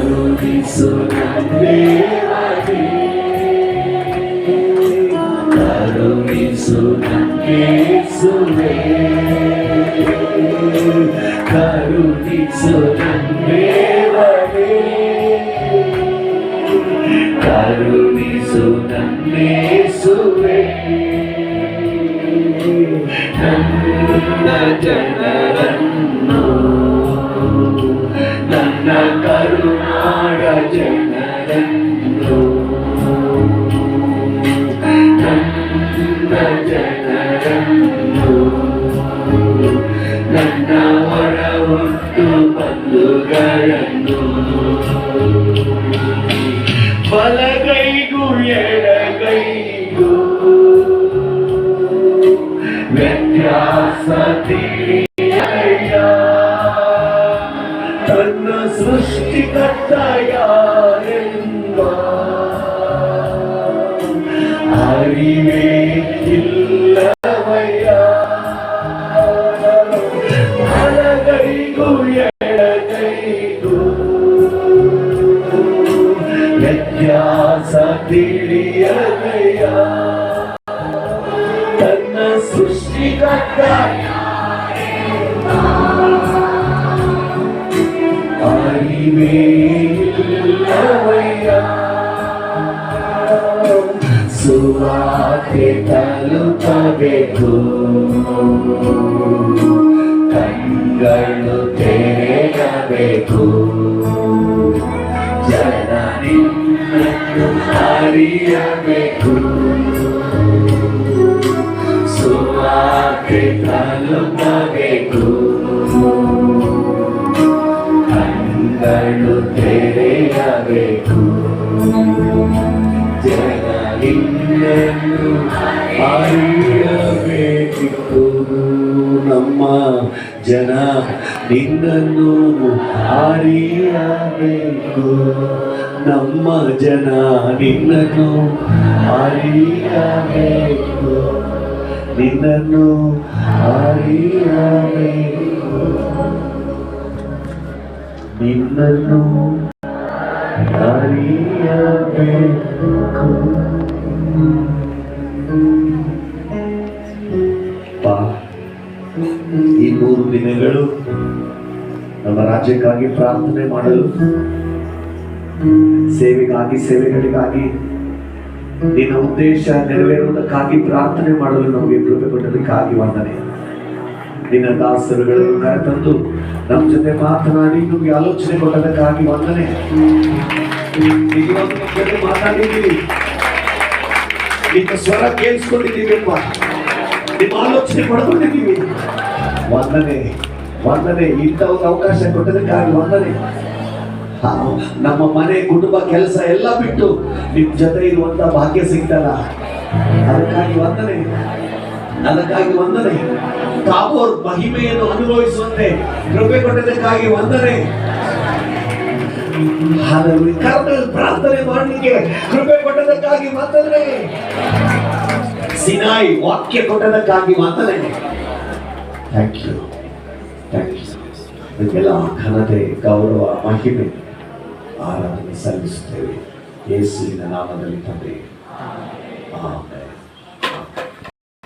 കരുണിസുനേ കരുണിസുനേ സുവേ കരുണിസുനേ കരുണിസുനേ സുവേ നന്ന ജന ತನ್ನ ಸೃಷ್ಟಿಕರ್ತ ಯಾರೆಂಬ ಅರಿವೇ ಇಲ್ಲವಯ್ಯ ಬಲಗೈಗೂ ಎಡಗೈಗೂ ವ್ಯತ್ಯಾಸ ತಿಳಿಯದಯ ತನ್ನ ಸುವಾರ್ತೆ ತಲುಪಬೇಕು ಕಣ್ಗಳು ತೆರೆಯಬೇಕು. ಜನ ನಿನ್ನನ್ನು ಅರಿಯಬೇಕು ತಲುಪಬೇಕು ಕಣ್ಣು ತೆರೆಯಬೇಕು. ಜನ ನಿನ್ನನ್ನು ಅರಿಯಬೇಕಿತ್ತು. ನಮ್ಮ ಜನ ನಿನ್ನನ್ನು ಅರಿಯಬೇಕು. ನಮ್ಮ ಜನ ನಿನ್ನನ್ನು ಅರಿಯಬೇಕು. ನಿನ್ನನ್ನು ಅರಿಯಬೇಕು. ನಿನ್ನನ್ನು ಅರಿಯಬೇಕು. ಈ ಮೂರು ದಿನಗಳು ನಮ್ಮ ರಾಜ್ಯಕ್ಕಾಗಿ ಪ್ರಾರ್ಥನೆ ಮಾಡಲು ಸೇವೆಗಾಗಿ ಸೇವೆಗಳಿಗಾಗಿ ನಿನ್ನ ಉದ್ದೇಶ ನೆರವೇರುವುದಕ್ಕಾಗಿ ಪ್ರಾರ್ಥನೆ ಮಾಡಲು ನಮಗೆ ಕೃಪೆ ಕೊಟ್ಟದಕ್ಕಾಗಿ ವಂದನೆ. ನಿನ್ನ ದಾಸರುಗಳನ್ನು ಕರೆತಂದು ನಮ್ಮ ಜೊತೆ ಮಾತನಾಡಿ ನಮಗೆ ಆಲೋಚನೆ ಕೊಟ್ಟದಕ್ಕಾಗಿ ವಂದನೆ. ಮಾತಾಡಿದ್ದೀವಿ ಸ್ವರ ಕೇಳಿಸ್ಕೊಂಡಿದ್ದೀವಿಪ್ಪ ನಿಮ್ಮ ಆಲೋಚನೆ ಪಡ್ಕೊಂಡಿದ್ದೀವಿ ವಂದನೆ ವಂದನೆ ಇಂಥ ಒಂದು ಅವಕಾಶ ಕೊಟ್ಟದಕ್ಕಾಗಿ ವಂದನೆ. ಹಾ, ನಮ್ಮ ಮನೆ ಕುಟುಂಬ ಕೆಲಸ ಎಲ್ಲ ಬಿಟ್ಟು ನಿಮ್ ಜೊತೆ ಇರುವಂತ ಭಾಗ್ಯ ಸಿಗ್ತಲ್ಲ? ಅದಕ್ಕಾಗಿ ವಂದನೆ. ಅದಕ್ಕಾಗಿ ವಂದನೆ. ತಾಬೋರ್ ಮಹಿಮೆಯನ್ನು ಅನುಭವಿಸುವಂತೆ ಕೃಪೆ ಕೊಟ್ಟದಕ್ಕಾಗಿ ವಂದನೆ. ಪ್ರಾರ್ಥನೆ ಮಾಡಲಿಕ್ಕೆ ಕೃಪೆ ಕೊಟ್ಟದಕ್ಕಾಗಿ ವಂದನೆ. ಸಿನಾಯಿ ವಾಕ್ಯ ಕೊಟ್ಟದಕ್ಕಾಗಿ ವಂದನೆ. ಥ್ಯಾಂಕ್ ಯು ಥ್ಯಾಂಕ್ ಯು ಇದಕ್ಕೆಲ್ಲ ಘನತೆ ಗೌರವ ಮಹಿಮೆ. ಆರಾಧನೆ ಸಲ್ಲಿಸುತ್ತೇವೆ ಯೇಸುವಿನ ನಾಮದಲ್ಲಿ ತಂದೆ ಆಮೇಲೆ